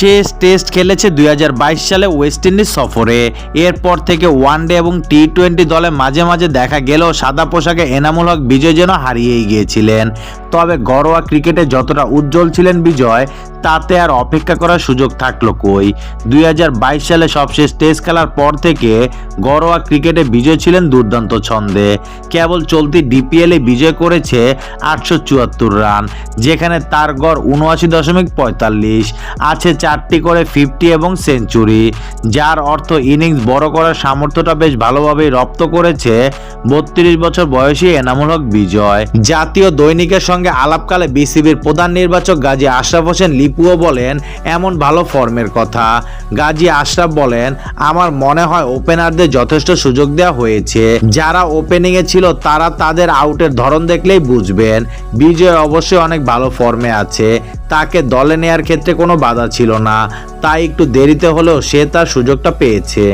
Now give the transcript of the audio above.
শেষ টেস্ট খেলেছে দুই হাজার বাইশ সালে ওয়েস্ট ইন্ডিজ সফরে। এরপর থেকে ওয়ান ডে এবং টি টোয়েন্টি দলে মাঝে মাঝে দেখা গেলেও সাদা পোশাকে এনামুল হক, বিজয় যেন হারিয়েই গিয়েছিলেন। তবে ঘরোয়া ক্রিকেটে যতটা উজ্জ্বল ছিলেন বিজয় তাতে আর অপেক্ষা করার সুযোগ থাকল কই? দুই হাজার বাইশ সালে সবশেষ টেস্ট খেলার পর থেকে ঘরোয়া ক্রিকেটে বিজয় ছিলেন দুর্দান্ত ছন্দে। কেবল চলতি ডিপিএলে বিজয় করেছে আটশো চুয়াত্তর রান, যেখানে তার গড় উনআশি দশমিক পঁয়তাল্লিশ, আছে চারটি করে ফিফটি এবং সেঞ্চুরি, যার অর্থ ইনিংস বড় করার সামর্থ্যটা বেশ ভালোভাবেই রপ্ত করেছে বত্রিশ বছর বয়সী এনামুল হক বিজয়। জাতীয় দৈনিকের সঙ্গে আলাপকালে বিসিবির প্রধান নির্বাচক গাজী আশরাফ হোসেন লিপুও বলেন, এমন ভালো ফর্মের কথা। গাজী আশরাফ বলেন, আমার মনে হয় ওপেনারদের যথেষ্ট সুযোগ দেওয়া হয়েছে। যারা ওপেনিংয়ে ছিল, তারা তাদের আউটের ধরন দেখলেই বুঝবেন। বিজয় অবশ্যই অনেক ভালো ফর্মে আছে। তাকে দলে নেয়ার ক্ষেত্রে কোনো বাধা ছিল না। তাই একটু দেরিতে হলেও সে তার সুযোগটা পেয়েছে।